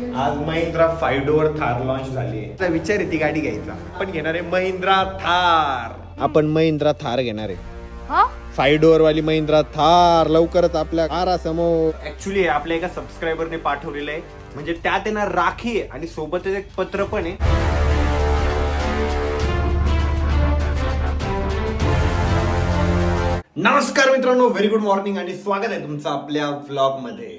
आज Mahindra five door Thar launch झाली आहे. विचार आहे ती गाडी घ्यायचा. आपण घेणार आहे महिंद्रा थार. आपण महिंद्रा थार घेणार आहे. हा? फाईव्ह डोअर वाली महिंद्रा थार लवकरच आपल्या आरासमोर. ऍक्च्युली आपल्या एका सबस्क्रायबरने पाठवलेलं आहे. म्हणजे त्यात आहे ना राखी आहे आणि सोबतच एक पत्र पण आहे. नमस्कार मित्रांनो व्हेरी गुड मॉर्निंग आणि स्वागत आहे तुमचं आपल्या व्लॉगमध्ये.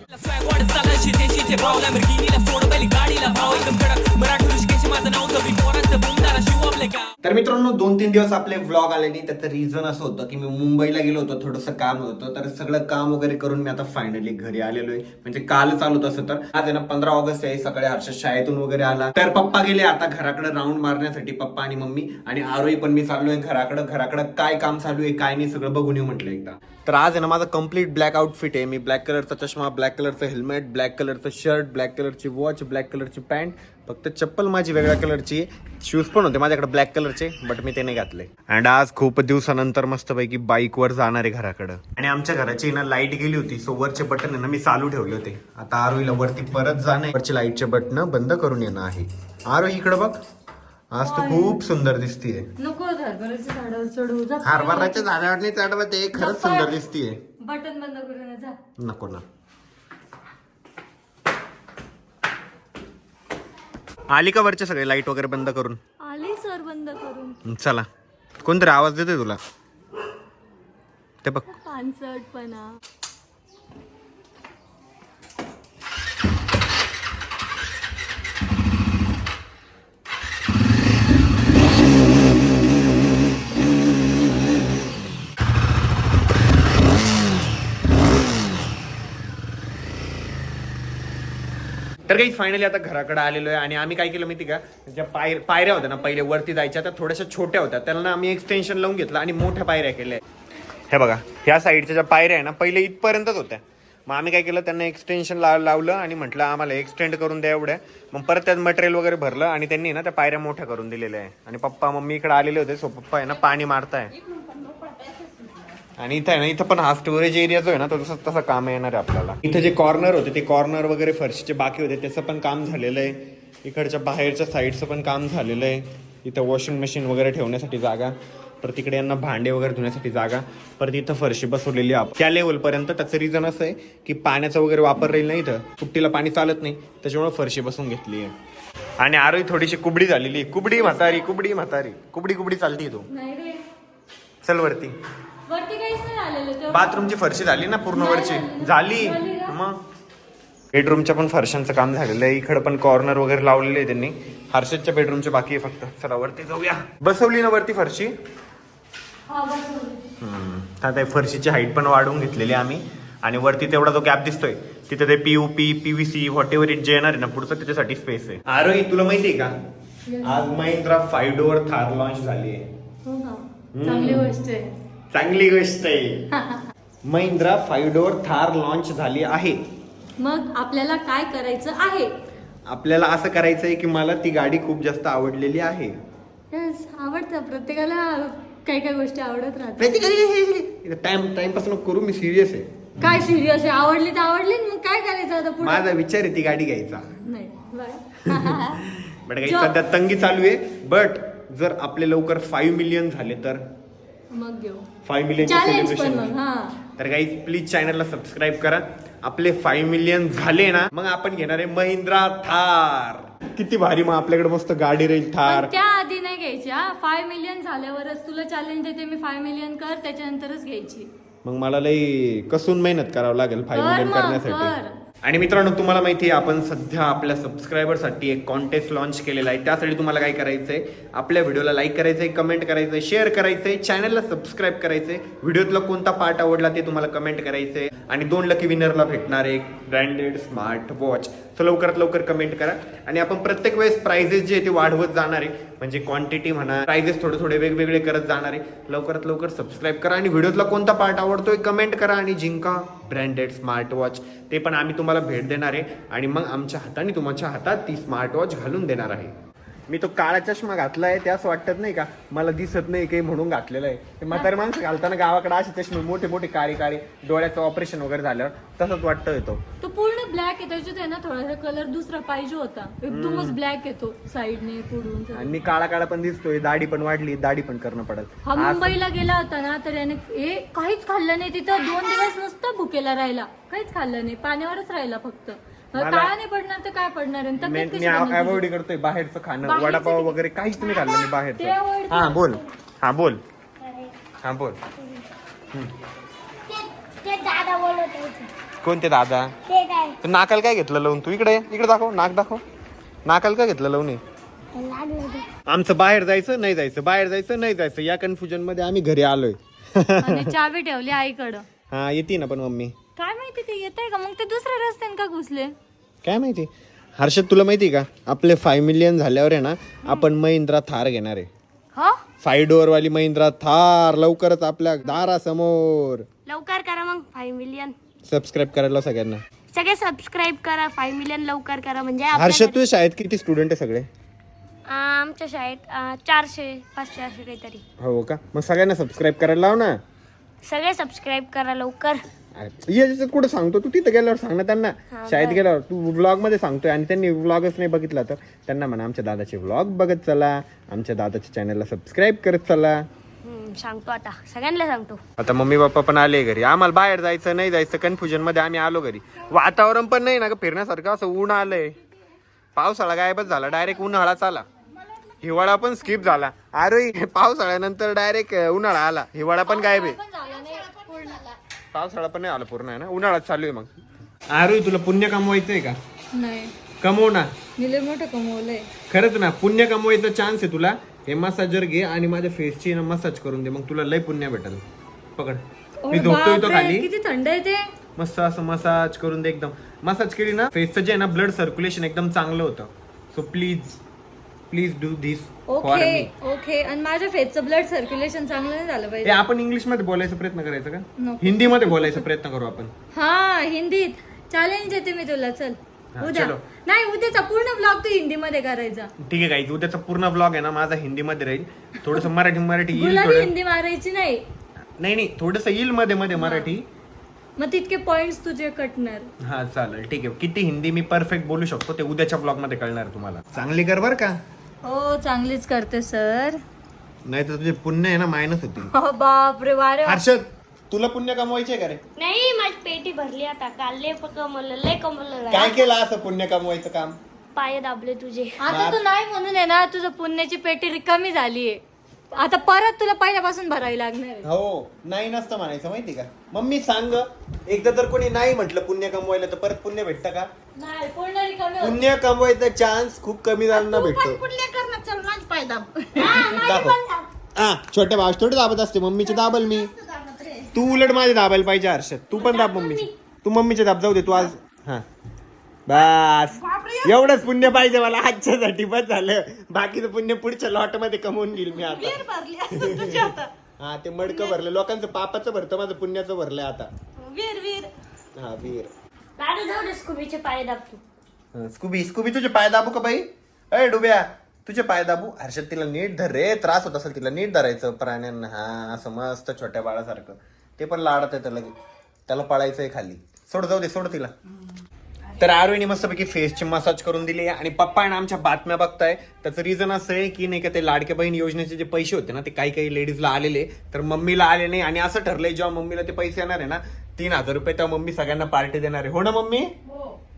तर मित्रांनो दोन तीन दिवस आपले व्लॉग आले नाही त्याचं रिझन असं होतं की मी मुंबईला गेलो होतो थोडंसं काम होतं. तर सगळं काम वगैरे करून मी आता फायनली घरी आलेलो आहे म्हणजे काल चालू तसं तर. आज आहे ना पंधरा ऑगस्ट आहे सकाळी हर्षद शाळेतून वगैरे आला. तर पप्पा गेले आता घराकडे राऊंड मारण्यासाठी पप्पा आणि मम्मी. आणि आरोही पण मी चाललोय घराकडे. घराकडे काय काम चालू आहे काय नाही सगळं बघून येऊ म्हटलं एकदा. तर आज आहे ना माझा कंप्लीट ब्लॅक आउटफिट आहे. मी ब्लॅक कलरचा चष्मा ब्लॅक कलरचं हेल्मेट ब्लॅक कलरचं शर्ट ब्लॅक कलरची वॉच ब्लॅक कलरची पॅन्ट फक्त चप्पल माझी वेगळ्या कलरची शूज पण होते माझ्याकडे ब्लॅक कलरचे बट मी ते नाही घातले. अँड आज खूप दिवसानंतर मस्तपैकी बाईकवर जाणार आहे घराकडं. आणि आमच्या घराची ना लाइट गेली होती सो वरचे बटन आहे ना मी चालू ठेवले होते. आता आरोहीला वरती परत जाणे वरचे लाईटचे बटन बंद करून येणं आहे. आरोही इकडं बघ. आज तू खूप सुंदर दिसतीये. नको हरभऱ्याच्या झाडावर चढू जा. हरभराच्या झाडावर नाही चढवत ते खरंच सुंदर दिसतीये. बटन बंद करून जा. नको ना. आली का वरचे सगळे लाइट वगैरे बंद करून? आली सर बंद करून. चला. कोणतरी आवाज देतोय तुला? ते बघ. पानसटपणा. तर काही फायनली आता घराकडे आलेलो आहे आणि आम्ही काय केलं माहिती का? ज्या पाय पायऱ्या होत्या ना पहिले वरती जायच्या त्या थोड्याशा छोट्या होत्या. त्यांना आम्ही एक्सटेन्शन लावून घेतलं आणि मोठ्या पायऱ्या केल्या. हे बघा ह्या साईडच्या ज्या पायऱ्या आहे ना पहिले इथपर्यंतच होत्या. मग आम्ही काय केलं त्यांना एक्सटेन्शन ला लावलं आणि म्हटलं आम्हाला एक्सटेंड करून द्या एवढ्या. मग परत त्यात मटेरियल वगैरे भरलं आणि त्यांनी ना त्या पायऱ्या मोठ्या करून दिलेल्या आहे. आणि पप्पा मम्मी इकडे आलेले होते सो पप्पा आहे ना पाणी मारताय. आणि इथं आहे ना इथं पण हा स्टोरेज एरिया जो आहे ना तो तसं तसं काम येणार आहे आपल्याला. इथं जे कॉर्नर होते ते कॉर्नर वगैरे फरशीचे बाकी होते त्याचं पण काम झालेलं आहे. इकडच्या बाहेरच्या साईडचं पण काम झालेलं आहे. इथं वॉशिंग मशीन वगैरे ठेवण्यासाठी जागा परत तिकडे यांना भांडे वगैरे धुण्यासाठी जागा परत इथं फरशी बसवलेली आहे त्या लेवलपर्यंत त्याचं रिझन असं आहे की पाण्याचा वगैरे वापर राहील नाही इथं. कुट्टीला पाणी चालत नाही त्याच्यामुळे फरशी बसून घेतली आहे. आणि आरोही थोडीशी कुबडी झालेली आहे. कुबडी म्हातारी कुबडी म्हातारी. कुबडी कुबडी चालती तू. चल वरती आलेलं तेव्हा बाथरूमची फरशी झाली ना पूर्ण नाही वरची झाली. झाली झाली का? मग? बेडरूमच्या पण फरशांचं काम झालेलं आहे. इकडे पण कॉर्नर वगैरे लावलेले आहे त्यांनी. हर्षदच्या बेडरूमचे बाकी आहे फक्त. चला वरती जाऊया. बसवली ना वरती फरशी? हा बसवली. हम्म. आता फरशीची हाईट पण वाढवून घेतलेली आहे आम्ही. आणि वरती तेवढा जो गॅप दिसतोय तिथे ते PUP PVC whatever it जे येणार आहे ना पुढचं त्याच्यासाठी स्पेस आहे. आरोही तुला माहितीये का? आज Mahindra five door Thar launch झाली आहे. हो ना. चांगली गोष्ट आहे. चांगली गोष्ट आहे. Mahindra five door Thar launch झाली आहे. मग आपल्याला काय करायचं आहे? आपल्याला असं करायचं आहे की मला ती गाडी खूप जास्त आवडलेली आहे. Yes, आवडतं. प्रत्येकाला काही काही गोष्टी आवडत राहतात. टाइम टाइमपास नको करू मी सिरियस आहे. काय सिरियस आहे? आवडली तर आवडली मग काय करायचं आता पुढे? माझा विचार आहे ती गाडी घ्यायचा. नाही बाय बट काही सध्या तंगी चालू आहे. बट जर आपले लवकर फाईव्ह मिलियन झाले तर? मग घेऊ. फाईव्ह मिलियन चॅलेंज पण मग हा. तर काही प्लीज चॅनलला सबस्क्राईब करा. आपले फाईव्ह मिलियन झाले ना मग आपण घेणार आहे महिंद्रा थार. किती भारी मग आपल्याकडे मस्त गाडी राहील थार. पण त्या आधी नाही घ्यायची हा. फाय मिलियन झाल्यावरच तुला चॅलेंज देते मी फाय मिलियन कर त्याच्यानंतरच घ्यायची. मग मला लई कसून मेहनत करावं लागेल फाईव्ह कर मिलियन मग, करण्यासाठी. कर. आणि मित्रांनो तुम्हाला माहिती आहे आपण सध्या आपल्या सबस्क्रायबरसाठी एक कॉन्टेस्ट लॉन्च केलेला आहे. त्यासाठी तुम्हाला काय करायचंय आपल्या व्हिडिओला लाईक करायचंय कमेंट करायचंय शेअर करायचंय चॅनलला सबस्क्राईब करायचंय. व्हिडिओतला कोणता पार्ट आवडला ते तुम्हाला कमेंट करायचंय. आणि दोन लकी विनरला भेटणार एक ब्रँडेड स्मार्ट वॉच सो लवकरात लवकर कमेंट करा. आणि आपण प्रत्येक वेळेस प्राइजेस जे आहे ते वाढवत जाणार आहे. म्हणजे क्वांटिटी म्हणा प्राइजेस थोडे थोडे वेगवेगळे करत जाणार. आहे लवकरात लवकर सबस्क्राईब करा आणि व्हिडिओतला कोणता पार्ट आवडतोय कमेंट करा आणि जिंका. ब्रँडेड स्मार्ट वॉच ते पण आम्ही तुम्हाला भेट देणार आहे. आणि मग आमच्या हाताने तुमच्या हातात ती स्मार्ट वॉच घालून देणार आहे. मी तो काळा चष्मा घातलाय ते असं वाटत नाही का? मला दिसत नाही काही म्हणून घातलेलं आहे. म्हातारी माणसं घालताना गावाकडे असे चष्मे मोठे मोठे काळे काळे डोळ्याचं ऑपरेशन वगैरे झाल्यावर तसंच वाटतं येतो. तो ब्लॅक आहे त्याच्यात आहे ना थोडासा कलर दुसरा पाहिजे होता. एकदमच ब्लॅक येतो साईडने पुढून सगळं. आणि मी काळा काळा पण दिसतोय दाढी पण वाढली दाढी पण करणं पडत. हा मुंबईला गेला होता ना तर याने हे काहीच खाल्लं नाही तिथं. दोन दिवस नुसतं भुकेला राहिला. काहीच खाल्लं नाही पाण्यावरच राहिला फक्त. मला- काय नाही पडणार तर काय पडणार? मी? अवॉइड करतोय बाहेरचं खाणं. बाहेरचं वडापाव वगैरे काहीच नाही खाल्लं मी ते avoid हा बोल. हा बोल. हा बोल. ते दादा बोलत होते. कोणते दादा? ते काय? तर नाकाला काय घेतलं लावून? तू इकडे ये. इकडे दाखव नाक दाखव. नाकाला काय घेतलं लावून ये? लागलं ते आमचं बाहेर जायचं नाही जायचं बाहेर जायचं नाही जायचं. या कन्फ्युजनमध्ये आम्ही घरी आलोय. आणि चावी ठेवली आईकडं. हा येते ना पण मम्मी. काय माहिती ते येत आहे का? मग ते दुसऱ्या रस्त्याने का घुसले? काय माहिती? हर्षद तुला माहिती का? आपले फाय मिलियन झाल्यावर आहे ना आपण महिंद्रा थार घेणार आहे. हा? फाय डोअर वाली महिंद्रा थार लवकरच आपल्या दारासमोर. फाईव्ह मिलियन सबस्क्राईब करायला सगळ्यांना. सगळे सबस्क्राईब करा फाईव्ह मिलियन लवकर करा. म्हणजे आपल्या हर्षद तुझ्या शाळेत किती स्टुडंट आहे सगळे? आमच्या शाळेत चारशे पाचशे असे काहीतरी. हो का? मग सगळ्यांना सबस्क्राईब करायला लाव ना. सगळे सबस्क्राईब करा लवकर. अरे, याच्यात कुठं सांगतो? तू तिथं गेल्यावर सांग ना त्यांना. शाळेत गेल्यावर तू व्लॉगमध्ये सांगतोय आणि त्यांनी व्लॉगच नाही बघितला तर त्यांना म्हणा आमच्या दादाचे व्लॉग बघत चला आमच्या दादाच्या चॅनलला सबस्क्राईब करत चला. सांगतो आता. सगळ्यांना सांगतो. आता मम्मी पप्पा पण आले घरी. आम्हाला बाहेर जायचं नाही जायचं कन्फ्युजनमध्ये आम्ही आलो घरी. वातावरण पण नाही ना ग फिरण्यासारखं असं ऊन आलंय. पावसाळा गायबच झाला डायरेक्ट उन्हाळा आला. हिवाळा पण स्किप झाला. अरे पावसाळ्यानंतर डायरेक्ट उन्हाळा आला. हिवाळा पण गायब आहे. पावसाळा पण नाही आला पूर्ण आहे ना? उन्हाळाच चालू आहे मग. अरे तुला पुण्य कमवायचंय का? नाही. कमव ना. मी मोठं कमवलंय. खरंच ना पुण्य कमवायचा चान्स आहे तुला. हे मसाजर घे आणि माझ्या फेसची ना मसाज करून दे. मग तुला लय पुण्य भेटल. पकड. मी झोपतोय तो खाली. किती थंड आहे ते. मस्त असं मसाज करून दे एकदम. मसाज केली ना फेसचं जे आहे ना ब्लड सर्क्युलेशन एकदम चांगलं होतं. So please please do this for okay me okay आणि माझ्या फेसचं ब्लड सर्क्युलेशन चांगलं नाही झालं पाहिजे. आपण इंग्लिशमध्ये बोलायचा प्रयत्न करायचा का? नको. हिंदीमध्ये बोलायचा प्रयत्न करू आपण. हा हिंदीत. चॅलेंज देते मी तुला चल. हा, उद्या. चलो. नाही उद्याचा पूर्ण ब्लॉग तू हिंदी मध्ये करायचा. ठीक आहे काही उद्याचा पूर्ण ब्लॉग आहे ना माझा हिंदीमध्ये राहील. थोडस मराठी मराठी येईल थोडं. हिंदी मारायची नाही. नाही नाही थोडस येईल मध्ये मध्ये मराठी. मग तितके पॉइंट्स तुझे कटणार. हा चालेल. ठीक आहे. किती हिंदी मी परफेक्ट बोलू शकतो ते उद्याच्या ब्लॉगमध्ये कळणार तुम्हाला. चांगली कर बर का. हो चांगलीच करते सर नाही तर तुझे पुण्य आहे ना मायनस होतील. हो बापरे वारे वा. हर्षद. तुला पुण्य कमवायचे का रे? नाही माझी पेटी भरली आता. काल लय कमवलं लय कमवलं काय केलं असं पुण्य कमवायचं काम? पाय दाबले तुझे. आता तू नाही म्हणून आहे ना तुझं पुण्याची पेटी रिकामी झालीये आता परत तुला पहिल्यापासून भरावी लागणार आहे. हो नाही नसतं म्हणायचं माहिती का? मम्मी सांग. एकदा तर कोणी नाही म्हटलं पुण्य कमवायला तर परत पुण्य भेटतं का? नाही पूर्ण रिकामी होत. पुण्य कमवायचा चान्स खूप कमी जणांना भेटतो. दाखव हा छोट्या भाव थोडे दाबत असते. मम्मीचे दाबल मी. तू उलट माझे दाबायला पाहिजे हर्षद. तू पण दाब मम्मीचे. तू मम्मीचे दाब जाऊ दे तू आज हा. बस. एवढंच पुण्य पाहिजे मला आजच्यासाठी बस झालं. बाकीचं पुण्य पुढच्या लॉटमध्ये कमवून घेईल मी आता. हा ते मडकं भरलं. लोकांचं पापाचं भरतं माझं पुण्याचं भरलंय आता. हा वीर. दादा जाऊ दे स्कूबीचे पाय दाबतो. हं, स्कूबी स्कूबी तुझे पाय दाबू का बाई? अय डुब्या तुझे पाय दाबू. हर्षद तिला नीट धर रे. त्रास होत असेल तिला नीट धरायचं प्राण्यांना. हा असं मस्त छोट्या बाळासारखं. ते पण लाडत आहे त्याला त्याला पळायचंय खाली. सोड जाऊ दे सोड तिला. तर आरवीने मस्तपैकी फेसची मसाज करून दिली आणि पप्पा आणि आमच्या बातम्या बघताय. त्याचं रिझन असं आहे की नाही का ते लाडके बहीण योजनेचे जे पैसे होते ना ते काही काही लेडीजला आलेले. तर मम्मीला आले नाही. आणि असं ठरलंय जेव्हा मम्मीला ते पैसे येणार आहे ना तीन हजार रुपये तेव्हा मम्मी सगळ्यांना पार्टी देणार आहे. हो ना मम्मी?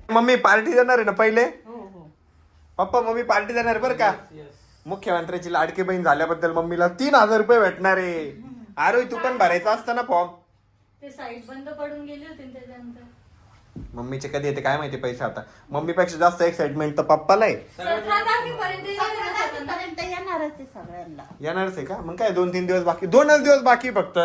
मम्मी पार्टी देणार आहे ना पहिले? पप्पा मम्मी पार्टी देणार बरं का? मुख्यमंत्र्याची लाडकी बहीण झाल्याबद्दल मम्मीला तीन हजार रुपये भेटणार आहे. अरे तू पण भरायचा असता ना फॉर्म ते साईट बंद पडून गेली होती ना त्याच्यानंतर. मम्मीचे कधी येते काय माहिती पैसे आता? मम्मीपेक्षा जास्त एक्साइटमेंट तर पप्पाला आहे. सतरा तारखेपर्यंत येईल ना सगळ्यांना. येणारच आहे सगळ्यांना. येणारच आहे का? मग काय दोन तीन दिवस बाकी दोनच दिवस बाकी फक्त.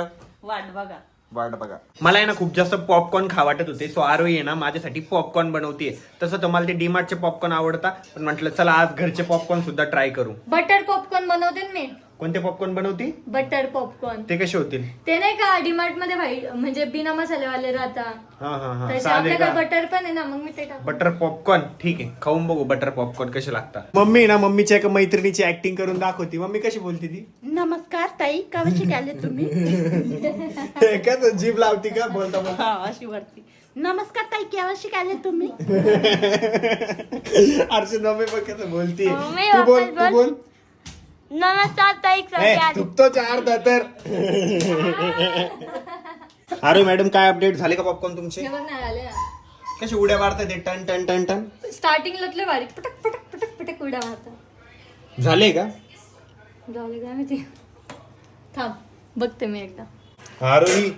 वाट बघा. वाट बघा. मला आहे ना खूप जास्त पॉपकॉर्न खा वाटत होते. सो आरो आहे ना माझ्यासाठी पॉपकॉर्न बनवते तसं तर मला ते डीमार्टचे पॉपकॉर्न आवडता. पण म्हटलं चला आज घरचे पॉपकॉर्न सुद्धा ट्राय करू. बटर पॉपकॉर्न बनवते ना मी. कोणते पॉपकॉर्न बनवती? बटर पॉपकॉर्न ते कसे होतील? ते नाही का डीमार्टमध्ये भाई म्हणजे बिना मसालेवाले राहतात. हा हा हा. तसे साधे आपल्याकडे का? बटर पण आहे ना मग मी ते टाक. बटर पॉपकॉर्न ठीक आहे खाऊन बघू बटर पॉपकॉर्न कसे लागतात. मम्मी ना मम्मीच्या एका मैत्रिणीची ऍक्टिंग करून दाखवती. मम्मी कशी बोलती ती? नमस्कार ताई. कवा शिकायले तुम्ही? का जीभ लावती का? बोलता बोलता. हा अशी वरती. नमस्कार ताई. केव्हा शिकायले तुम्ही? अर्षद मम्मी पण कसं बोलती? मम्मी, तू बोल वापस तू बोल. नमस्कार ताई. थुकतो चार तर. अरे मॅडम काय अपडेट झाले का पॉपकॉर्न तुमचे? हे बघ नाही आले. कसे उड्या मारतात ते टन टन टन टन? स्टार्टिंगला लय भारी पटक पटक पटक पटक उड्या मारतात. झाले का? झाले काय माहिती? थांब बघते मी एकदा. आरोही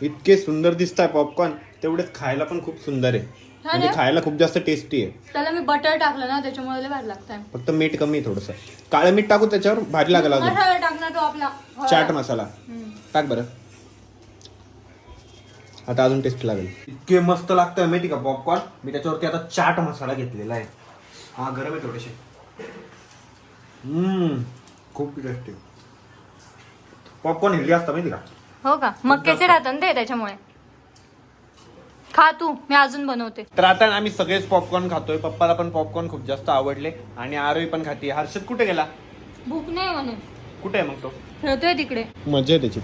इतके सुंदर दिसत आहे पॉपकॉर्न तेवढेच खायला पण खूप सुंदर आहे. म्हणजे? खायला खूप जास्त टेस्टी आहे. त्याला मी बटर टाकलं ना त्याच्यामुळे लय भारी लागतंय. फक्त मीठ कमी थोडस. काळं मीठ टाकू त्याच्यावर भारी लागला अजून. मसाला टाकणार तो आपला. चाट मसाला. हम्म. टाक बरं. आता अजून टेस्ट लागेल. इतके मस्त लागतंय माहिती का पॉपकॉर्न मी त्याच्यावरती आता चाट मसाला घेतलेला आहे. हा गरम आहे थोडेसे. हम्म खूप टेस्टी पॉपकॉर्न हेल्दी असतं माहिती का? हो का? मक्याचे राहतात ना ते त्याच्यामुळे. खा तू मी अजून बनवते. तर आता आम्ही सगळेच पॉपकॉर्न खातोय. पप्पाला पण पॉपकॉर्न खूप जास्त आवडले. आणि आरोही पण खाते. हर्षद कुठे गेला? भूक नाही म्हणे. कुठे आहे मग तो? खेळतोय तिकडे. मजा आहे त्याची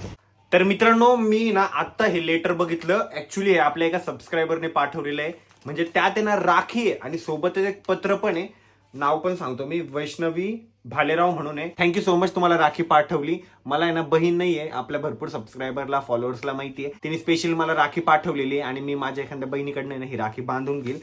तर मित्रांनो मी ना आता हे लेटर बघितलं. ऍक्च्युली आपल्या एका सबस्क्रायबरने पाठवलेलं आहे. म्हणजे त्यात आहे ना राखी आहे आणि सोबतच एक पत्र पण आहे. नाव पण सांगतो मी वैष्णवी भालेराव म्हणून आहे. थँक्यू सो मच तुम्हाला राखी पाठवली. मला आहे ना बहीण नाही आहे आपल्या भरपूर सबस्क्रायबरला फॉलोअर्सला माहिती आहे. तिने स्पेशल मला राखी पाठवलेली आणि मी माझ्या एखाद्या बहिणीकडनं ना ही राखी बांधून घेईल.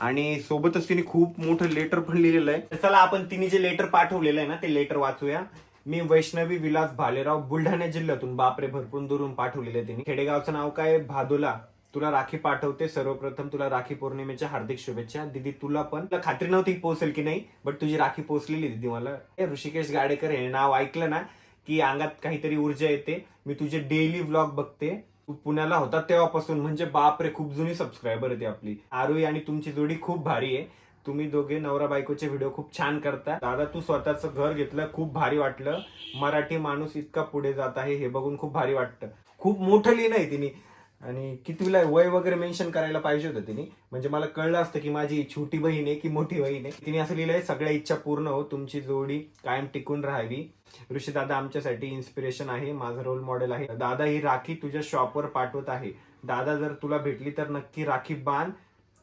आणि सोबतच तिने खूप मोठं लेटर पण लिहिलेलं आहे. तर चला आपण तिने जे लेटर पाठवलेलं आहे ना ते लेटर वाचूया. मी वैष्णवी विलास भालेराव बुलढाणा जिल्ह्यातून बापरे भरपूर दुरून पाठवलेले आहे तिने. खेडेगावचं नाव काय भादोला. तुला राखी पाठवते सर्वप्रथम तुला राखी पौर्णिमेच्या हार्दिक शुभेच्छा. दिदी तुला पण. तुला खात्री नव्हती पोहोचेल की नाही बट तुझी राखी पोहोचलेली दिदी मला हे ऋषिकेश गाडेकर हे नाव ऐकलं ना की अंगात काहीतरी ऊर्जा येते. मी तुझे डेली व्लॉग बघते. तू पुण्याला होता तेव्हापासून. म्हणजे बापरे खूप जुनी सबस्क्रायबर होती आपली. आरोही आणि तुमची जोडी खूप भारी आहे. तुम्ही दोघे नवरा बायकोचे व्हिडिओ खूप छान करता. दादा तू स्वतःचं घर घेतलं खूप भारी वाटलं. मराठी माणूस इतका पुढे जात आहे हे बघून खूप भारी वाटतं. खूप मोठं लिहिलं आहे तिने. आणि कितवीला वय वगैरे मेन्शन करायला पाहिजे होतं तिने. म्हणजे मला कळलं असतं की माझी छोटी बहीण आहे की मोठी बहीण आहे. तिने असं लिहिलंय सगळ्या इच्छा पूर्ण हो तुमची जोडी कायम टिकून राहावी. ऋषी दादा आमच्यासाठी इन्स्पिरेशन आहे माझा रोल मॉडेल आहे. दादा ही राखी तुझ्या शॉपवर पाठवत आहे. दादा जर तुला भेटली तर नक्की राखी बांध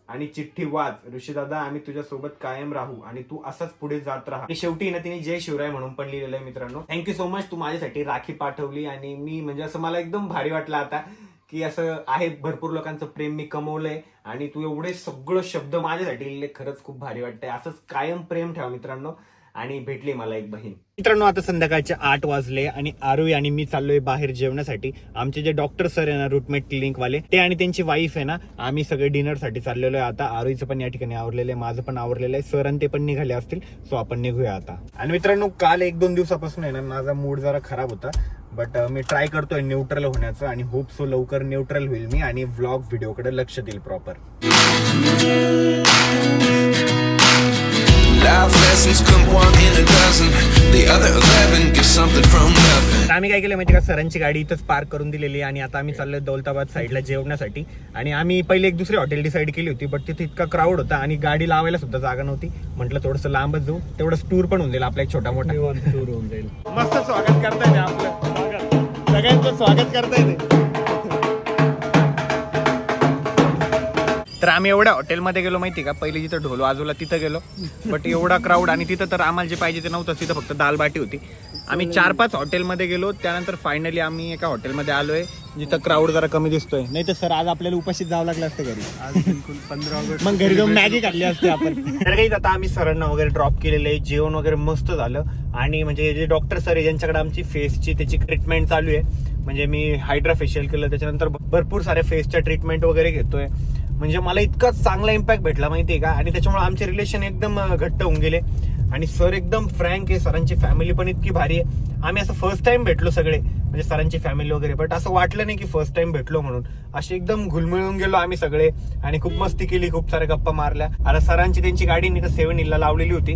आणि चिठ्ठी वाच. ऋषी दादा आम्ही तुझ्या सोबत कायम राहू आणि तू असंच पुढे जात राहा. आणि शेवटी ना तिने जय शिवराय म्हणून पण लिहिलेलं आहे मित्रांनो. थँक्यू सो मच तू माझ्यासाठी राखी पाठवली आणि मी म्हणजे असं मला एकदम भारी वाटलं आता. की असं आहे भरपूर लोकांचं प्रेम मी कमवलंय आणि तू एवढे सगळं शब्द माझ्यासाठी लिहिले खरंच खूप भारी वाटतंय. असंच कायम प्रेम ठेवा मित्रांनो. आणि भेटली मला एक बहीण. मित्रांनो आता संध्याकाळचे आठ वाजले आणि आरोही आणि मी चाललोय बाहेर जेवण्यासाठी आमचे जे डॉक्टर सर आहे ना रुटमेट क्लिनिक वाले ते आणि त्यांची वाईफ आहे ना आम्ही सगळे डिनरसाठी चाललेलो आहे. आता आरोहीचं पण या ठिकाणी आवरलेलं आहे माझं पण आवरलेलं आहे. सर आणि ते पण निघाले असतील सो आपण निघूया आता. आणि मित्रांनो काल एक दोन दिवसापासून आहे ना माझा मूड जरा खराब होता. बट मी ट्राय करतोय न्यूट्रल होण्याचं आणि होप सो लवकर न्यूट्रल होईल मी आणि व्लॉग व्हिडिओकडे लक्ष देईल proper Life lessons come one in a dozen. The other eleven get something from nothing. तर आम्ही काय केलं माहिती का? सरांची गाडी इथंच पार्क करून दिलेली आणि आता आम्ही चाललोय दौलताबाद साईडला जेवण्यासाठी आणि आम्ही पहिले एक दुसरी हॉटेल डिसाईड केली होती बट तिथे इतका क्राऊड होता आणि गाडी लावायला सुद्धा जागा नव्हती. म्हटलं थोडंसं लांबच जाऊ. तेवढंच टूर पण होऊन जाईल आपला एक छोटा मोठा. टूर होऊन जाईल. मस्त स्वागत करताय ते आपलं. सगळ्यांचं स्वागत करताय ते. तर आम्ही एवढ्या हॉटेलमध्ये गेलो माहिती का? पहिले जिथं ढोल वाजवला तिथं गेलो. बट एवढा क्राऊड आणि तिथं तर आम्हाला जे पाहिजे ते नव्हतं तिथं फक्त दाल बाटी होती. आम्ही चार पाच हॉटेलमध्ये गेलो त्यानंतर फायनली आम्ही एका हॉटेलमध्ये आलोय जिथं क्राऊड जरा कमी दिसतोय. नाही तर सर आज आपल्याला उपाशीत जावं लागलं असतं घरी. पंधरा ऑगस्ट मग घरी जाऊन मॅगी खाल्ली असते आपण. तर काही आता आम्ही सरांना वगैरे ड्रॉप केलेलं आहे जेवण वगैरे मस्त झालं. आणि म्हणजे जे डॉक्टर सर आहे ज्यांच्याकडे आमची फेसची त्याची ट्रीटमेंट चालू आहे म्हणजे मी हायड्रा फेशियल केलं त्याच्यानंतर भरपूर साऱ्या फेसच्या ट्रीटमेंट वगैरे घेतोय. म्हणजे मला इतका चांगला इम्पॅक्ट भेटला माहितीये का? आणि त्याच्यामुळे आमचे रिलेशन एकदम घट्ट होऊन गेले. आणि सर एकदम फ्रँक आहे सरांची फॅमिली पण इतकी भारी आहे. आम्ही असं फर्स्ट टाइम भेटलो सगळे म्हणजे सरांची फॅमिली वगैरे. बट असं वाटलं नाही की फर्स्ट टाइम भेटलो म्हणून. असे एकदम घुलमिळून गेलो आम्ही सगळे. आणि खूप मस्ती केली खूप साऱ्या गप्पा मारल्या. आता सरांची त्यांची गाडी नाही तर सेव्हन हिलला लावलेली होती.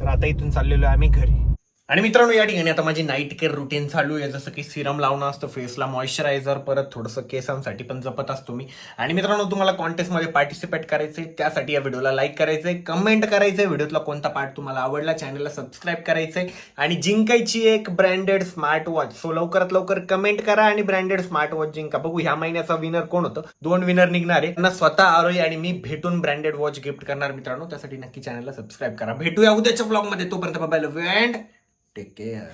तर आता इथून चाललेलो आहे आम्ही घरी. आणि मित्रांनो या ठिकाणी आता माझी नाईट केअर रुटीन चालू आहे. जसं की सिरम लावणं असतं फेसला मॉइश्चरायझर परत थोडंसं केसांसाठी पण जपत असतो मी. आणि मित्रांनो तुम्हाला कॉन्टेस्टमध्ये पार्टिसिपेट करायचंय त्यासाठी या व्हिडिओला लाईक करायचं आहे कमेंट करायचं आहे व्हिडिओतला कोणता पार्ट तुम्हाला आवडला चॅनलला सबस्क्राईब करायचंय. आणि जिंकायची एक ब्रँडेड स्मार्ट वॉच सो लवकरात लवकर कमेंट करा आणि ब्रँडेड स्मार्ट वॉच जिंका. बघू ह्या महिन्याचा विनर कोण होतं? दोन विनर निघणार आहे. त्यांना स्वतः आरोही आणि मी भेटून ब्रँडेड वॉच गिफ्ट करणार मित्रांनो. त्यासाठी नक्की चॅनलला सबस्क्राईब करा. भेटूया उद्याच्या ब्लॉगमध्ये तोपर्यंत bye love and take care